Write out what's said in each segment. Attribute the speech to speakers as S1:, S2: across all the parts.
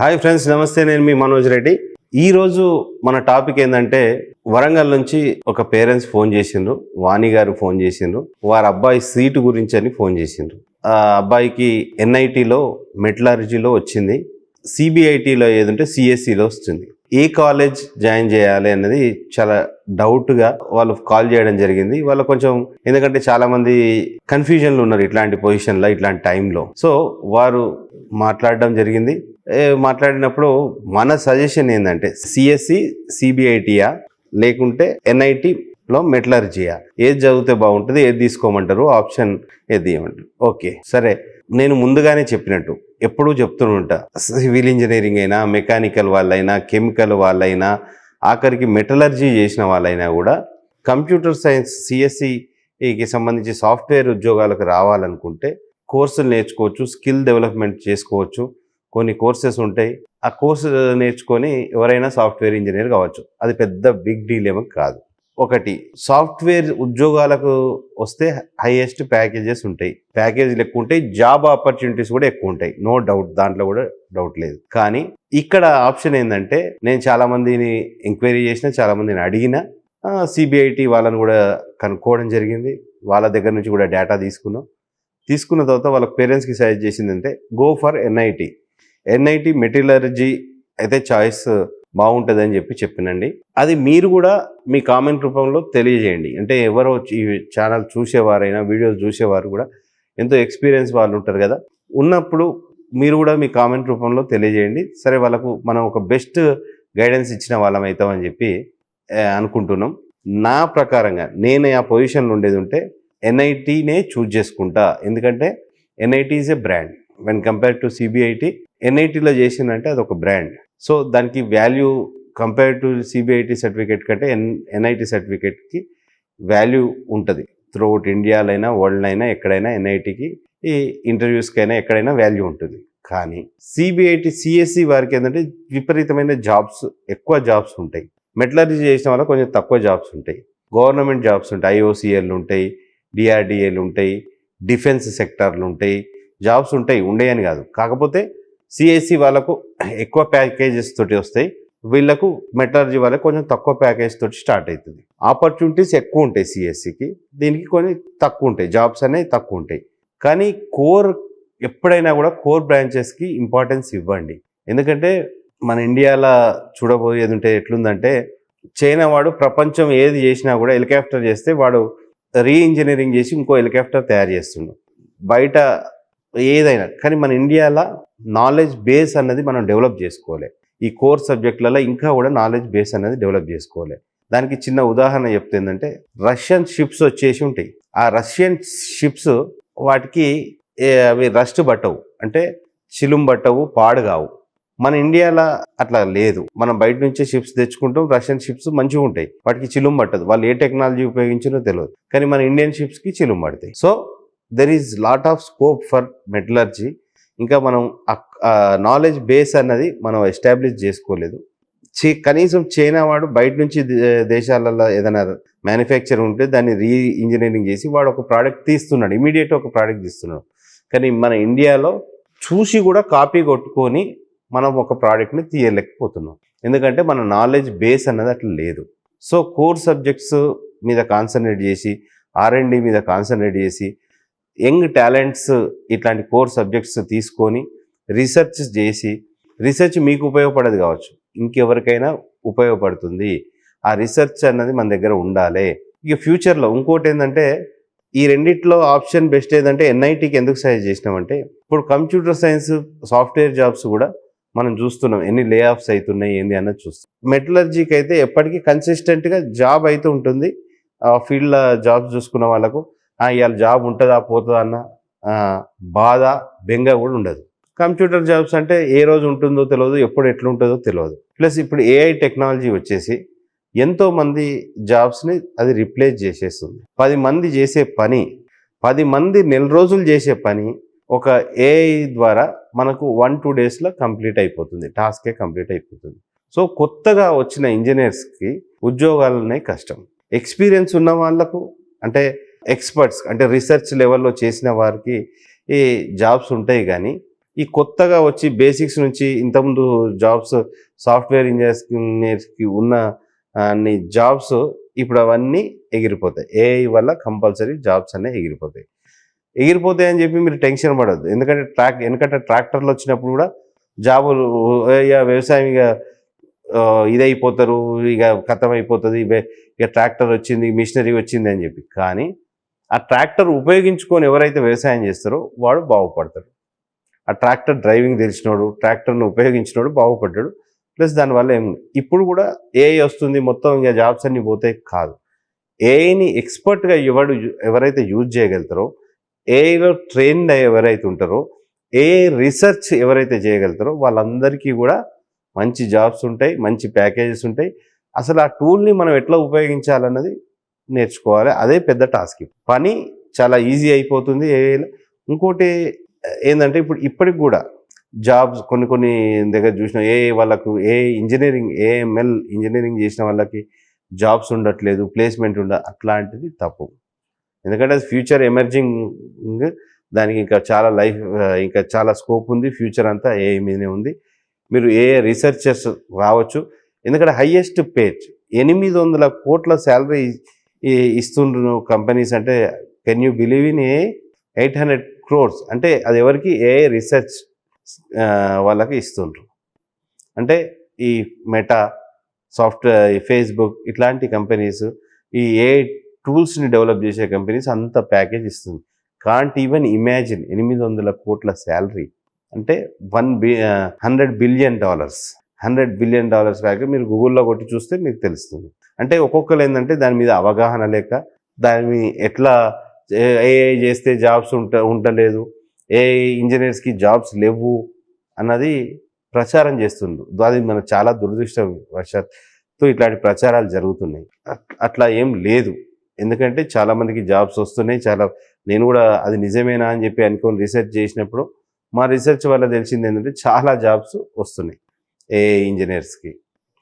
S1: Hi friends నమస్తే నేను మీ మనోజ్ రెడ్డి. ఈ రోజు మన టాపిక్ ఏంటంటే వరంగల్ నుంచి ఒక పేరెంట్స్ ఫోన్ చేసిండ్రు వాణి గారు ఫోన్ చేసిండ్రు వారి అబ్బాయి సీటు గురించి అని ఫోన్ చేసిండ్రు. ఆ అబ్బాయికి ఎన్ఐటిలో మెటలర్జీలో వచ్చింది సిబిఐటిలో ఏదంటే సిఎస్సిలో వస్తుంది. ఏ కాలేజ్ జాయిన్ చేయాలి అనేది చాలా డౌట్గా వాళ్ళు కాల్ చేయడం జరిగింది. వాళ్ళు కొంచెం ఎందుకంటే చాలామంది కన్ఫ్యూజన్లు ఉన్నారు ఇట్లాంటి పొజిషన్లో ఇట్లాంటి టైంలో. సో వారు మాట్లాడడం జరిగింది. మాట్లాడినప్పుడు మన సజెషన్ ఏంటంటే సిఎస్సి సిబిఐటియా లేకుంటే ఎన్ఐటిలో మెటలర్జియా? ఏది చదివితే బాగుంటుంది ఏది తీసుకోమంటారు ఆప్షన్ ఏది తీయమంటారు? ఓకే సరే. నేను ముందుగానే చెప్పినట్టు ఎప్పుడూ చెప్తుంటా సివిల్ ఇంజనీరింగ్ అయినా మెకానికల్ వాళ్ళైనా కెమికల్ వాళ్ళైనా ఆఖరికి మెటలర్జీ చేసిన వాళ్ళైనా కూడా కంప్యూటర్ సైన్స్ సిఎస్సికి సంబంధించి సాఫ్ట్వేర్ ఉద్యోగాలకు రావాలనుకుంటే కోర్సులు నేర్చుకోవచ్చు స్కిల్ డెవలప్మెంట్ చేసుకోవచ్చు. కొన్ని కోర్సెస్ ఉంటాయి. ఆ కోర్సు నేర్చుకొని ఎవరైనా సాఫ్ట్వేర్ ఇంజనీర్ కావచ్చు. అది పెద్ద బిగ్ డీల్ ఏమో కాదు. ఒకటి సాఫ్ట్వేర్ ఉద్యోగాలకు వస్తే హైయెస్ట్ ప్యాకేజెస్ ఉంటాయి. ప్యాకేజీలు ఎక్కువ ఉంటాయి. జాబ్ ఆపర్చునిటీస్ కూడా ఎక్కువ ఉంటాయి. నో డౌట్ దాంట్లో కూడా డౌట్ లేదు. కానీ ఇక్కడ ఆప్షన్ ఏంటంటే నేను చాలామందిని ఎంక్వైరీ చేసిన చాలా మందిని అడిగిన సిబిఐటి వాళ్ళని కూడా కనుక్కోవడం జరిగింది. వాళ్ళ దగ్గర నుంచి కూడా డేటా తీసుకున్నాం. తీసుకున్న తర్వాత వాళ్ళ పేరెంట్స్కి సజెస్ట్ చేసిందంటే go for NIT NIT metallurgy అయితే చాయిస్ బాగుంటుంది అని చెప్పి చెప్పినండి. అది మీరు కూడా మీ కామెంట్ రూపంలో తెలియజేయండి. అంటే ఎవరో ఈ ఛానల్ చూసేవారైనా వీడియోస్ చూసేవారు కూడా ఎంతో ఎక్స్పీరియన్స్ వాళ్ళు ఉంటారు కదా. ఉన్నప్పుడు మీరు కూడా మీ కామెంట్ రూపంలో తెలియజేయండి. సరే వాళ్ళకు మనం ఒక బెస్ట్ గైడెన్స్ ఇచ్చిన వాళ్ళం అవుతామని చెప్పి అనుకుంటున్నాం. నా ప్రకారంగా నేను ఆ పొజిషన్లో ఉండేది ఉంటే ఎన్ఐటీనే చూజ్ చేసుకుంటా. ఎందుకంటే NIT is a brand when compare to CBIT ఎన్ఐటీలో చేసిందంటే అది ఒక బ్రాండ్ సో దానికి value compare to CBIT certificate కంటే ఎన్ ఎన్ఐటి సర్టిఫికేట్కి వాల్యూ ఉంటుంది. త్రూఅవుట్ ఇండియాలైనా వరల్డ్ అయినా ఎక్కడైనా ఎన్ఐటికి ఈ ఇంటర్వ్యూస్కైనా ఎక్కడైనా వాల్యూ ఉంటుంది. కానీ సిబిఐటి సిఎస్సి వారికి ఏంటంటే విపరీతమైన జాబ్స్ ఎక్కువ జాబ్స్ ఉంటాయి. మెటలర్జీ చేసిన వల్ల కొంచెం తక్కువ జాబ్స్ ఉంటాయి. గవర్నమెంట్ జాబ్స్ ఉంటాయి. ఐఓసిఎల్ ఉంటాయి. డిఆర్డిఏలు ఉంటాయి డిఫెన్స్ సెక్టార్లు ఉంటాయి జాబ్స్ ఉంటాయి ఉండేయని కాదు. కాకపోతే సిఎస్సి వాళ్ళకు ఎక్కువ ప్యాకేజెస్ తోటి వస్తాయి. వీళ్ళకు మెటాలజీ వాళ్ళకి కొంచెం తక్కువ ప్యాకేజ్ తోటి స్టార్ట్ అవుతుంది ఆపర్చునిటీస్ ఎక్కువ ఉంటాయి సిఎస్సికి దీనికి కొన్ని తక్కువ ఉంటాయి. జాబ్స్ అనేవి తక్కువ ఉంటాయి. కానీ కోర్ ఎప్పుడైనా కూడా కోర్ బ్రాంచెస్కి ఇంపార్టెన్స్ ఇవ్వండి. ఎందుకంటే మన ఇండియాలో చూడబోయేది ఉంటే ఎట్లుందంటే చైనా వాడు ప్రపంచం ఏది చేసినా కూడా హెలికాప్టర్ చేస్తే వాడు రీ ఇంజనీరింగ్ చేసి ఇంకో హెలికాప్టర్ తయారు చేస్తుండు. బయట ఏదైనా కానీ మన ఇండియాలో నాలెడ్జ్ బేస్ అన్నది మనం డెవలప్ చేసుకోవాలి. ఈ కోర్ సబ్జెక్టులలో ఇంకా కూడా నాలెడ్జ్ బేస్ అనేది డెవలప్ చేసుకోవాలి. దానికి చిన్న ఉదాహరణ చెప్తే ఏంటంటే రష్యన్ షిప్స్ వచ్చేసి ఉంటాయి. ఆ రష్యన్ షిప్స్ వాటికి అవి రస్ట్ పట్టవు. అంటే చిలుం పట్టవు పాడు కావు. మన ఇండియాలో అట్లా లేదు. మనం బయట నుంచే షిప్స్ తెచ్చుకుంటాం రష్యన్ షిప్స్ మంచిగా ఉంటాయి. వాటికి చిలుం పట్టదు. వాళ్ళు ఏ టెక్నాలజీ ఉపయోగించారో తెలియదు కానీ మన ఇండియన్ షిప్స్కి చిలుం పడతాయి. So there is lot of scope for metallurgy ఇంకా మనం నాలెడ్జ్ బేస్ అన్నది మనం ఎస్టాబ్లిష్ చేసుకోలేదు. చే కనీసం చైనా వాడు బయట నుంచి దేశాలలో ఏదైనా మ్యానుఫ్యాక్చర్ ఉంటే దాన్ని రీ ఇంజనీరింగ్ చేసి వాడు ఒక ప్రోడక్ట్ తీస్తున్నాడు. ఇమీడియట్ ఒక ప్రోడక్ట్ తీస్తున్నాడు. కానీ మన ఇండియాలో చూసి కూడా కాపీ కొట్టుకొని మనం ఒక ప్రోడక్ట్ని తీయలేకపోతున్నాం. ఎందుకంటే మన నాలెడ్జ్ బేస్ అన్నది అట్లా లేదు. సో కోర్ సబ్జెక్ట్స్ మీద కాన్సన్ట్రేట్ చేసి ఆర్ఎండి మీద కాన్సన్ట్రేట్ చేసి యంగ్ టాలెంట్స్ ఇట్లాంటి కోర్ సబ్జెక్ట్స్ తీసుకొని రీసెర్చ్ చేసి రీసెర్చ్ మీకు ఉపయోగపడదు కావచ్చు. ఇంకెవరికైనా ఉపయోగపడుతుంది. ఆ రీసెర్చ్ అన్నది మన దగ్గర ఉండాలి. ఇక ఫ్యూచర్లో ఇంకోటి ఏంటంటే ఈ రెండిట్లో ఆప్షన్ బెస్ట్ ఏదంటే ఎన్ఐటికి ఎందుకు సజెస్ట్ చేసినామంటే ఇప్పుడు కంప్యూటర్ సైన్స్ సాఫ్ట్వేర్ జాబ్స్ కూడా మనం చూస్తున్నాం ఎన్ని లే ఆఫ్స్ అవుతున్నాయి ఏంది అన్నది చూస్తాం మెటలర్జీకి అయితే ఎప్పటికీ కన్సిస్టెంట్గా జాబ్ అయితే ఉంటుంది. ఆ ఫీల్డ్లో జాబ్స్ చూసుకున్న వాళ్ళకు ఇవాళ జాబ్ ఉంటుందా పోతుందా అన్న బాధ బెంగ కూడా ఉండదు. కంప్యూటర్ జాబ్స్ అంటే ఏ రోజు ఉంటుందో తెలియదు ఎప్పుడు ఎట్లుంటుందో తెలియదు ప్లస్ ఇప్పుడు ఏఐ టెక్నాలజీ వచ్చేసి ఎంతోమంది జాబ్స్ని అది రిప్లేస్ చేసేస్తుంది. పది మంది చేసే పని పది మంది నెల రోజులు చేసే పని ఒక ఏఐ ద్వారా మనకు వన్ టూ డేస్లో కంప్లీట్ అయిపోతుంది. టాస్కే కంప్లీట్ అయిపోతుంది. సో కొత్తగా వచ్చిన ఇంజనీర్స్కి ఉద్యోగాలనే కష్టం. ఎక్స్పీరియన్స్ ఉన్న వాళ్ళకు అంటే ఎక్స్పర్ట్స్ అంటే రీసెర్చ్ లెవెల్లో చేసిన వారికి ఈ జాబ్స్ ఉంటాయి కానీ ఈ కొత్తగా వచ్చి బేసిక్స్ నుంచి ఇంతకుముందు జాబ్స్ సాఫ్ట్వేర్ ఇంజనీర్స్కి ఉన్న అన్ని జాబ్స్ ఇప్పుడు అవన్నీ ఎగిరిపోతాయి. ఏఐ వల్ల కంపల్సరీ జాబ్స్ అన్నీ ఎగిరిపోతాయి. ఎగిరిపోతాయని చెప్పి మీరు టెన్షన్ పడద్దు. ఎందుకంటే ట్రాక్ ఎందుకంటే ట్రాక్టర్లు వచ్చినప్పుడు కూడా జాబులు ఇక వ్యవసాయం ఇక ఇదైపోతారు ఇక కథం అయిపోతుంది ఇక- ఇక ట్రాక్టర్ వచ్చింది మిషనరీ వచ్చింది అని చెప్పి. కానీ ఆ ట్రాక్టర్ ఉపయోగించుకొని ఎవరైతే వ్యవసాయం చేస్తారో వాడు బాగుపడతాడు. ఆ ట్రాక్టర్ డ్రైవింగ్ తెలిసినోడు ట్రాక్టర్ను ఉపయోగించినోడు బాగుపడ్డాడు. ప్లస్ దానివల్ల ఏం ఇప్పుడు కూడా ఏఐ వస్తుంది మొత్తం ఇంకా జాబ్స్ అన్నీ పోతాయి కాదు. ఏఐని ఎక్స్పర్ట్గా ఎవడు ఎవరైతే యూజ్ చేయగలుగుతారో ఏఐలో ట్రైన్డ్ ఎవరైతే ఉంటారో ఏ రీసెర్చ్ ఎవరైతే చేయగలుగుతారో వాళ్ళందరికీ కూడా మంచి జాబ్స్ ఉంటాయి మంచి ప్యాకేజెస్ ఉంటాయి. అసలు ఆ టూల్ని మనం ఎట్లా ఉపయోగించాలన్నది నేర్చుకోవాలి. అదే పెద్ద టాస్క్. పని చాలా ఈజీ అయిపోతుంది ఏఐలో. ఇంకోటి ఏంటంటే ఇప్పుడు ఇప్పటికి కూడా జాబ్స్ కొన్ని కొన్ని దగ్గర చూసిన ఏ వాళ్ళకు ఏ ఇంజనీరింగ్ ఏఎంఎల్ ఇంజనీరింగ్ చేసిన వాళ్ళకి జాబ్స్ ఉండట్లేదు ప్లేస్మెంట్ ఉండ అట్లాంటిది తప్పు. ఎందుకంటే అది ఫ్యూచర్ ఎమర్జింగ్ దానికి ఇంకా చాలా లైఫ్ ఇంకా చాలా స్కోప్ ఉంది. ఫ్యూచర్ అంతా ఏ మీదనే ఉంది. మీరు ఏ రీసెర్చర్స్ రావచ్చు. ఎందుకంటే హయ్యెస్ట్ పేజ్ ఎనిమిది వందల కోట్ల శాలరీ ఇస్తుండ్రు కంపెనీస్ అంటే can you believe in a eight hundred crores. అంటే అది ఎవరికి? ఏ రీసెర్చ్ వాళ్ళకి ఇస్తుండ్రు. అంటే ఈ మెటా సాఫ్ట్వేర్ ఫేస్బుక్ ఇట్లాంటి కంపెనీస్ ఈ ఏ టూల్స్ని డెవలప్ చేసే కంపెనీస్ అంత ప్యాకేజ్ ఇస్తుంది. కాంట్ ఈవెన్ ఇమాజిన్ ఎనిమిది వందల కోట్ల శాలరీ. అంటే one B hundred billion dollars. Hundred billion dollars కాక మీరు గూగుల్లో కొట్టి చూస్తే మీకు తెలుస్తుంది. అంటే ఒక్కొక్కరు ఏంటంటే దాని మీద అవగాహన లేక దాని ఎట్లా ఏఐ చేస్తే జాబ్స్ ఉంట ఉండలేదు ఏఐ ఇంజనీర్స్కి జాబ్స్ లేవు అన్నది ప్రచారం చేస్తుండ్రు. అది మన చాలా దురదృష్టవశాత్తు ఇట్లాంటి ప్రచారాలు జరుగుతున్నాయి. అట్లా ఏం లేదు. ఎందుకంటే చాలామందికి జాబ్స్ వస్తున్నాయి చాలా నేను కూడా అది నిజమేనా అని చెప్పి అనుకోని రీసెర్చ్ చేసినప్పుడు మా రీసెర్చ్ వల్ల తెలిసింది ఏంటంటే చాలా జాబ్స్ వస్తున్నాయి ఏ ఇంజనీర్స్కి.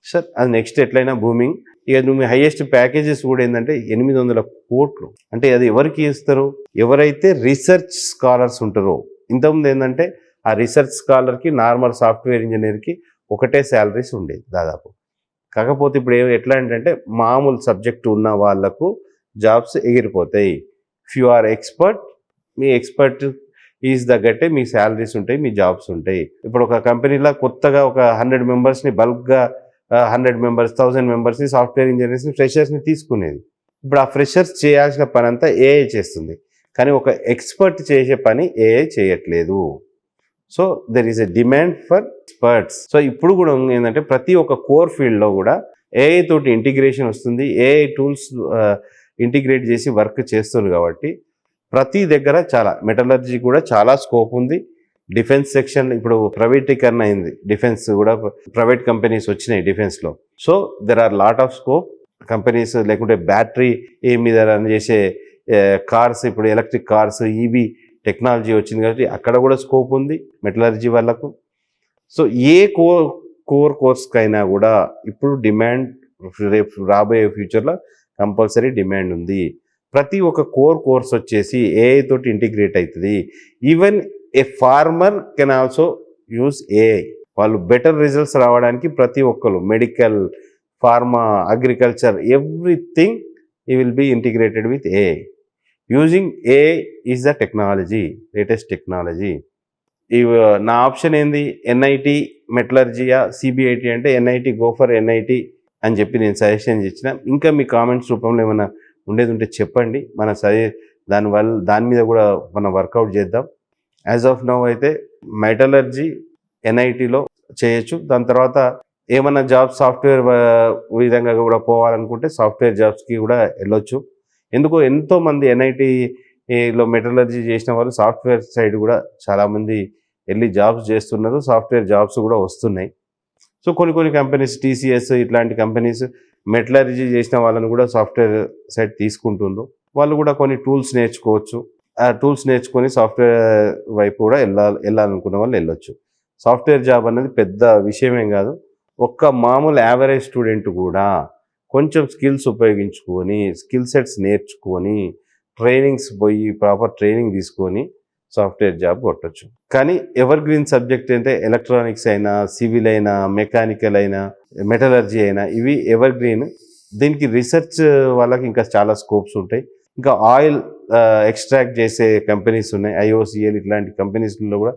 S1: సార్ అది నెక్స్ట్ ఎట్లయినా బూమింగ్. ఇక నువ్వు హైయెస్ట్ ప్యాకేజెస్ కూడా ఏంటంటే ఎనిమిది వందల కోట్లు. అంటే అది ఎవరికి ఇస్తారు? ఎవరైతే రీసెర్చ్ స్కాలర్స్ ఉంటారో ఇంతకుముందు ఏంటంటే ఆ రీసెర్చ్ స్కాలర్కి నార్మల్ సాఫ్ట్వేర్ ఇంజనీర్కి ఒకటే శాలరీస్ ఉండేది దాదాపు. కాకపోతే ఇప్పుడు ఏ- ఎట్లా ఏంటంటే మామూలు సబ్జెక్ట్ ఉన్న వాళ్ళకు జాబ్స్ ఎగిరిపోతాయి. ఇఫ్ యు ఆర్ ఎక్స్పర్ట్ మీ ఎక్స్పర్ట్ ఈజ్ తగ్గట్టే మీ శాలరీస్ ఉంటాయి మీ జాబ్స్ ఉంటాయి. ఇప్పుడు ఒక కంపెనీలో కొత్తగా ఒక హండ్రెడ్ మెంబర్స్ని బల్క్గా హండ్రెడ్ మెంబర్స్ థౌసండ్ మెంబర్స్ని సాఫ్ట్వేర్ ఇంజనీర్స్ని ఫ్రెషర్స్ని తీసుకునేది. ఇప్పుడు ఆ ఫ్రెషర్స్ చేయాల్సిన పని అంతా ఏఐ చేస్తుంది. కానీ ఒక ఎక్స్పర్ట్ చేసే పని ఏఐ చేయట్లేదు. So there is a demand for experts so ఇప్పుడు కూడా ఏంటంటే ప్రతి ఒక్క కోర్ ఫీల్డ్లో కూడా ఏఐ తోటి ఇంటిగ్రేషన్ వస్తుంది. ఏఐ టూల్స్ ఇంటిగ్రేట్ చేసి వర్క్ చేస్తుంది కాబట్టి ప్రతి దగ్గర చాలా మెటలర్జీ కూడా చాలా స్కోప్ ఉంది. డిఫెన్స్ సెక్షన్ ఇప్పుడు ప్రైవేటీకరణ అయింది. డిఫెన్స్ కూడా ప్రైవేట్ కంపెనీస్ వచ్చినాయి డిఫెన్స్లో so there are lot of scope companies లేకుంటే బ్యాటరీ ఏ మీద రన్ చేసే కార్స్ ఇప్పుడు ఎలక్ట్రిక్ కార్స్ ఈవీ టెక్నాలజీ వచ్చింది కాబట్టి అక్కడ కూడా స్కోప్ ఉంది మెటలర్జీ వాళ్ళకు. సో ఏ కోర్ కోర్ కోర్స్కైనా కూడా ఇప్పుడు డిమాండ్ రేపు రాబోయే ఫ్యూచర్లో కంపల్సరీ డిమాండ్ ఉంది. ప్రతి ఒక్క కోర్ కోర్స్ వచ్చేసి ఏఐ తోటి ఇంటిగ్రేట్ అవుతుంది even a farmer can also use AI వాళ్ళు బెటర్ రిజల్ట్స్ రావడానికి ప్రతి ఒక్కరు మెడికల్ ఫార్మా అగ్రికల్చర్ ఎవ్రీథింగ్ ఈ will be integrated with AI using AI is the technology latest technology ఈ నా ఆప్షన్ ఏంది? ఎన్ఐటి మెటలర్జియా సిబిఐటి అంటే ఎన్ఐటి గో ఫర్ ఎన్ఐటి అని చెప్పి నేను సజెషన్ ఇచ్చిన. ఇంకా మీ కామెంట్స్ రూపంలో ఏమైనా ఉండేది ఉంటే చెప్పండి. మన సజె దానివల్ల దాని మీద కూడా మనం వర్కౌట్ చేద్దాం. యాజ్ ఆఫ్ నౌ అయితే మెటలర్జీ ఎన్ఐటీలో చేయొచ్చు. దాని తర్వాత ఏమైనా జాబ్ సాఫ్ట్వేర్ విధంగా కూడా పోవాలనుకుంటే సాఫ్ట్వేర్ జాబ్స్కి కూడా వెళ్ళొచ్చు. ఎందుకో ఎంతో మంది మెటలర్జీ చేసిన వాళ్ళు సాఫ్ట్వేర్ సైడ్ కూడా చాలామంది వెళ్ళి జాబ్స్ చేస్తున్నారు. సాఫ్ట్వేర్ జాబ్స్ కూడా వస్తున్నాయి. సో కొన్ని కొన్ని కంపెనీస్ టీసీఎస్ ఇట్లాంటి కంపెనీస్ మెటలర్జీ చేసిన వాళ్ళని కూడా సాఫ్ట్వేర్ సైడ్ తీసుకుంటుండ్రు. వాళ్ళు కూడా కొన్ని టూల్స్ నేర్చుకోవచ్చు. ఆ టూల్స్ నేర్చుకొని సాఫ్ట్వేర్ వైపు కూడా వెళ్ళాలి వెళ్ళాలనుకున్న వాళ్ళు వెళ్ళొచ్చు. సాఫ్ట్వేర్ జాబ్ అనేది పెద్ద విషయమేం కాదు. ఒక్క మామూలు యావరేజ్ స్టూడెంట్ కూడా కొంచెం స్కిల్స్ ఉపయోగించుకొని స్కిల్ సెట్స్ నేర్చుకొని ట్రైనింగ్స్ పోయి ప్రాపర్ ట్రైనింగ్ తీసుకొని సాఫ్ట్వేర్ జాబ్ కొట్టచ్చు. కానీ ఎవర్ గ్రీన్ సబ్జెక్ట్ అంటే ఎలక్ట్రానిక్స్ అయినా సివిల్ అయినా మెకానికల్ అయినా మెటలర్జీ అయినా ఇవి ఎవర్ గ్రీన్ దీనికి రీసెర్చ్ వాళ్ళకి ఇంకా చాలా స్కోప్స్ ఉంటాయి. ఇంకా ఆయిల్ ఎక్స్ట్రాక్ట్ చేసే కంపెనీస్ ఉన్నాయి. ఐఓసిఎల్ ఇట్లాంటి కంపెనీస్లో కూడా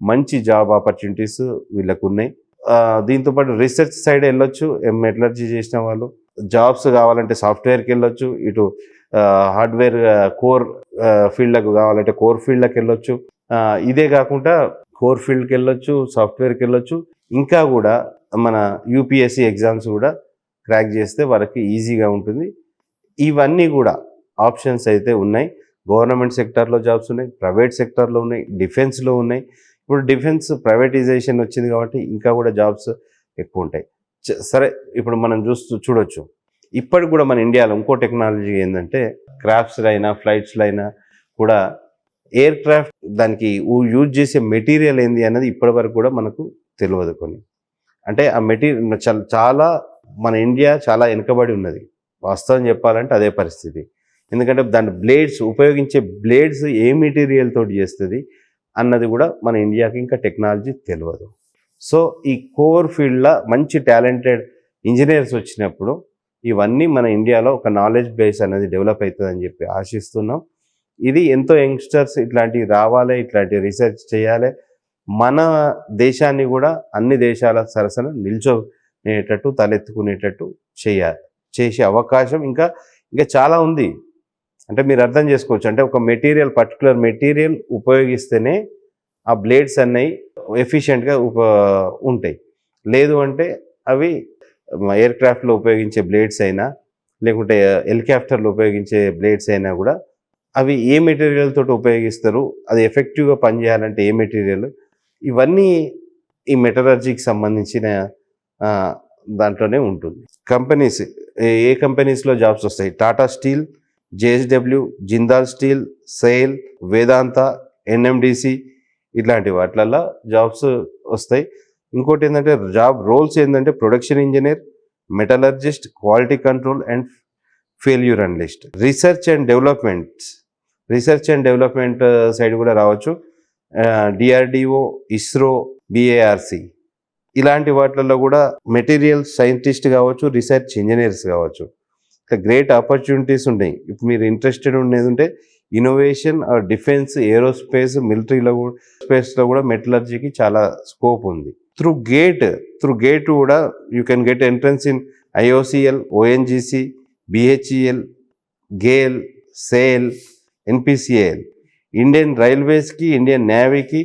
S1: మంచి జాబ్ ఆపర్చునిటీస్ వీళ్ళకు ఉన్నాయి. దీంతోపాటు దీంతో పాటు రీసెర్చ్ సైడ్ వెళ్ళొచ్చు. మెటలర్జీ చేసిన వాళ్ళు. జాబ్స్ కావాలంటే సాఫ్ట్వేర్కి వెళ్ళొచ్చు ఇటు హార్డ్వేర్ కోర్ ఫీల్డ్లకు కావాలంటే కోర్ ఫీల్డ్లకు వెళ్ళొచ్చు. ఇదే కాకుండా కోర్ ఫీల్డ్కి వెళ్ళొచ్చు సాఫ్ట్వేర్కి వెళ్ళొచ్చు. ఇంకా కూడా మన యూపీఎస్సి ఎగ్జామ్స్ కూడా క్రాక్ చేస్తే వాళ్ళకి ఈజీగా ఉంటుంది. ఇవన్నీ కూడా ఆప్షన్స్ అయితే ఉన్నాయి. గవర్నమెంట్ సెక్టార్లో జాబ్స్ ఉన్నాయి ప్రైవేట్ సెక్టార్లో ఉన్నాయి డిఫెన్స్లో ఉన్నాయి. ఇప్పుడు డిఫెన్స్ ప్రైవేటైజేషన్ వచ్చింది కాబట్టి ఇంకా కూడా జాబ్స్ ఎక్కువ ఉంటాయి. సరే ఇప్పుడు మనం చూస్తూ చూడొచ్చు. ఇప్పటికి కూడా మన ఇండియాలో ఇంకో టెక్నాలజీ ఏంటంటే క్రాఫ్ట్స్లో అయినా ఫ్లైట్స్లో అయినా కూడా ఎయిర్ క్రాఫ్ట్ దానికి యూజ్ చేసే మెటీరియల్ ఏంది అన్నది ఇప్పటి వరకు కూడా మనకు తెలియదు కొన్ని. అంటే ఆ మెటీరియల్ చాలా మన ఇండియా చాలా వెనుకబడి ఉన్నది. వాస్తవం చెప్పాలంటే అదే పరిస్థితి. ఎందుకంటే దాని బ్లేడ్స్ ఉపయోగించే బ్లేడ్స్ ఏ మెటీరియల్ తోటి చేస్తుంది అన్నది కూడా మన ఇండియాకి ఇంకా టెక్నాలజీ తెలియదు సో ఈ కోర్ ఫీల్డ్లో మంచి టాలెంటెడ్ ఇంజనీర్స్ వచ్చినప్పుడు ఇవన్నీ మన ఇండియాలో ఒక నాలెడ్జ్ బేస్ అనేది డెవలప్ అవుతుందని చెప్పి ఆశిస్తున్నాం. ఇది ఎంతో యంగ్స్టర్స్ ఇట్లాంటివి రావాలి ఇట్లాంటి రీసెర్చ్ చేయాలి. మన దేశాన్ని కూడా అన్ని దేశాల సరసన నిల్చోనేటట్టు తలెత్తుకునేటట్టు చేయాలి చేసే అవకాశం ఇంకా ఇంకా చాలా ఉంది. అంటే మీరు అర్థం చేసుకోవచ్చు. అంటే ఒక మెటీరియల్ పర్టికులర్ మెటీరియల్ ఉపయోగిస్తేనే ఆ బ్లేడ్స్ అన్నవి ఎఫిషియెంట్గా ఉప ఉంటాయి. లేదు అంటే అవి ఎయిర్ క్రాఫ్ట్లో ఉపయోగించే బ్లేడ్స్ అయినా లేకుంటే హెలికాప్టర్లు ఉపయోగించే బ్లేడ్స్ అయినా కూడా అవి ఏ మెటీరియల్ తోటి ఉపయోగిస్తారు అది ఎఫెక్టివ్గా పనిచేయాలంటే ఏ మెటీరియల్? ఇవన్నీ ఈ మెటలర్జీకి సంబంధించిన దాంట్లోనే ఉంటుంది. కంపెనీస్ ఏ- ఏ కంపెనీస్లో జాబ్స్ వస్తాయి? Tata steel JSW Jindal steel SAIL Vedanta NMDC ఇట్లాంటి వాటిలల్లో జాబ్స్ వస్తాయి. ఇంకోటి ఏంటంటే జాబ్ రోల్స్ ఏంటంటే production engineer metallurgist quality control and failure analyst. Research and development research and development side కూడా రావచ్చు. DRDO ISRO BARC. ఇలాంటి వాటిలలో కూడా మెటీరియల్ సైంటిస్ట్ కావచ్చు రీసెర్చ్ ఇంజనీర్స్ కావచ్చు. ఇట్లా గ్రేట్ ఆపర్చునిటీస్ ఉన్నాయి. ఇప్పుడు మీరు ఇంట్రెస్టెడ్ ఉండేది ఉంటే ఇన్నోవేషన్ ఆర్ డిఫెన్స్ ఏరోస్పేస్ మిలిటరీలో కూడా స్పేస్లో కూడా మెటలర్జీకి చాలా స్కోప్ ఉంది. త్రూ గేట్ త్రూ గేట్ కూడా you can get entrance in IOCL ONGC BHEL GAIL SAIL NPCAL Indian రైల్వేస్కి Indian నేవీకి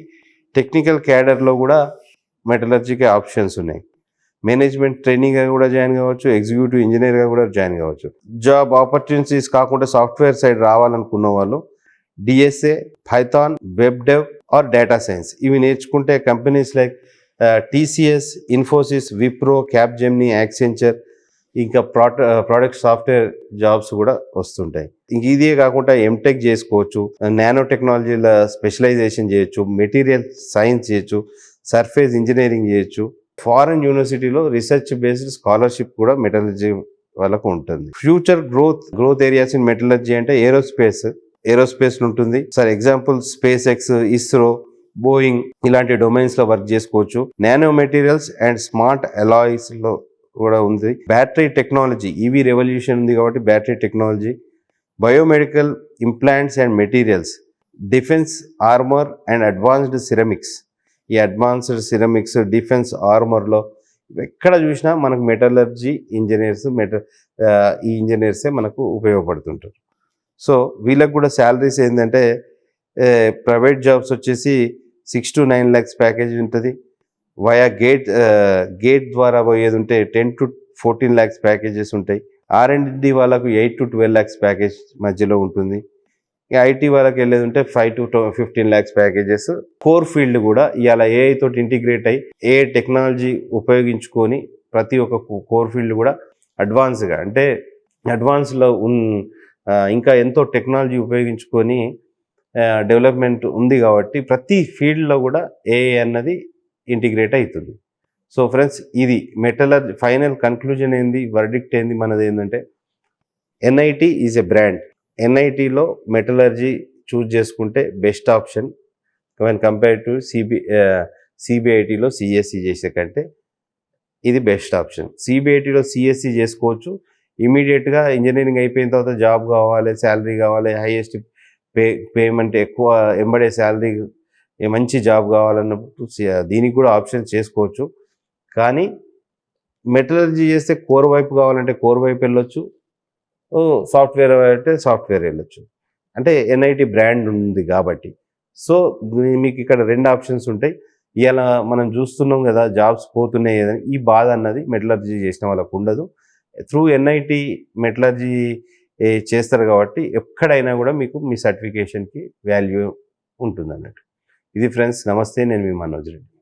S1: టెక్నికల్ క్యాడర్లో కూడా మెటలర్జీకి ఆప్షన్స్ ఉన్నాయి. మేనేజ్మెంట్ ట్రైనింగ్గా కూడా జాయిన్ కావచ్చు ఎగ్జిక్యూటివ్ ఇంజనీర్గా కూడా జాయిన్ కావచ్చు. జాబ్ ఆపర్చునిటీస్ కాకుండా సాఫ్ట్వేర్ సైడ్ రావాలనుకున్న వాళ్ళు DSA python web dev or data science ఇవి నేర్చుకుంటే companies like TCS Infosys Wipro Capgemini Accenture ఇంకా ప్రోడ ప్రోడక్ట్ సాఫ్ట్వేర్ జాబ్స్ కూడా వస్తుంటాయి. ఇంక ఇదే కాకుండా ఎంటెక్ చేసుకోవచ్చు నానో టెక్నాలజీల స్పెషలైజేషన్ చేయొచ్చు మెటీరియల్ సైన్స్ చేయొచ్చు సర్ఫేస్ ఇంజనీరింగ్ చేయొచ్చు ఫారెన్ యూనివర్సిటీలో రీసెర్చ్ బేస్డ్ స్కాలర్షిప్ కూడా మెటలర్జీ వాళ్ళకు ఉంటుంది. Future growth growth areas in metallurgy అంటే ఏరోస్పేస్ ఏరోస్పేస్ ఉంటుంది. Sir example SpaceX ISRO Boeing ఇలాంటి డొమైన్స్లో వర్క్ చేసుకోవచ్చు. నానో మెటీరియల్స్ అండ్ స్మార్ట్ అలాయిస్లో కూడా ఉంది. బ్యాటరీ టెక్నాలజీ ఈవీ రెవల్యూషన్ ఉంది కాబట్టి battery technology. Biomedical implants and materials defence armour and advanced ceramics. ఈ అడ్వాన్స్డ్ సిరమిక్స్ డిఫెన్స్ ఆర్మర్లో ఎక్కడ చూసినా మనకు మెటలర్జీ ఇంజనీర్స్ మెట ఈ ఇంజనీర్సే మనకు ఉపయోగపడుతుంటారు. సో వీళ్ళకు కూడా శాలరీస్ ఏంటంటే ప్రైవేట్ జాబ్స్ వచ్చేసి six to nine lakhs package ఉంటుంది. వయా గేట్ గేట్ ద్వారా పోయేది ఉంటే ten to fourteen lakhs packages ఉంటాయి. ఆర్ అండ్ డి వాళ్ళకు eight to twelve lakhs package మధ్యలో ఉంటుంది. ఐటీ వాళ్ళకి వెళ్ళేది ఉంటే five to fifteen lakhs packages core field కూడా ఇలా ఏఐ తోటి ఇంటిగ్రేట్ అయ్యి ఏ టెక్నాలజీ ఉపయోగించుకొని ప్రతి ఒక్క కోర్ ఫీల్డ్ కూడా అడ్వాన్స్గా అంటే అడ్వాన్స్లో ఉన్ ఇంకా ఎంతో టెక్నాలజీ ఉపయోగించుకొని డెవలప్మెంట్ ఉంది కాబట్టి ప్రతి ఫీల్డ్లో కూడా ఏఐ అన్నది ఇంటిగ్రేట్ అవుతుంది సో ఫ్రెండ్స్ ఇది మెటలర్ ఫైనల్ కన్క్లూజన్ ఏంది వర్డిక్ట్ ఏంది మనది ఏంటంటే ఎన్ఐటి ఈజ్ ఎ బ్రాండ్ ఎన్ఐటీలో మెటలర్జీ చూజ్ చేసుకుంటే best option. When compare to CB సిబిఐటిలో CSC చేసే కంటే ఇది బెస్ట్ ఆప్షన్. సిబిఐటిలో సిఎస్సి చేసుకోవచ్చు. ఇమీడియట్గా ఇంజనీరింగ్ అయిపోయిన తర్వాత జాబ్ కావాలి శాలరీ కావాలి హైయెస్ట్ పే పేమెంట్ ఎక్కువ ఎంబడే శాలరీ మంచి జాబ్ కావాలన్నప్పుడు దీనికి కూడా ఆప్షన్ చేసుకోవచ్చు. కానీ మెటలర్జీ చేస్తే కోర్ వైపు కావాలంటే కోర్ వైపు వెళ్ళొచ్చు. సాఫ్ట్వేర్ అంటే సాఫ్ట్వేర్ వెళ్ళొచ్చు. అంటే ఎన్ఐటి బ్రాండ్ ఉంది కాబట్టి. సో మీకు ఇక్కడ రెండు ఆప్షన్స్ ఉంటాయి. ఇలా మనం చూస్తున్నాం కదా జాబ్స్ పోతున్నాయి ఈ బాధ అన్నది మెటలర్జీ చేసిన వాళ్ళకు ఉండదు. త్రూ ఎన్ఐటి మెటలర్జీ చేస్తారు కాబట్టి ఎక్కడైనా కూడా మీకు మీ సర్టిఫికేషన్కి వాల్యూ ఉంటుంది అన్నట్టు ఇది ఫ్రెండ్స్ నమస్తే. నేను మీ మనోజ్ రెడ్డి.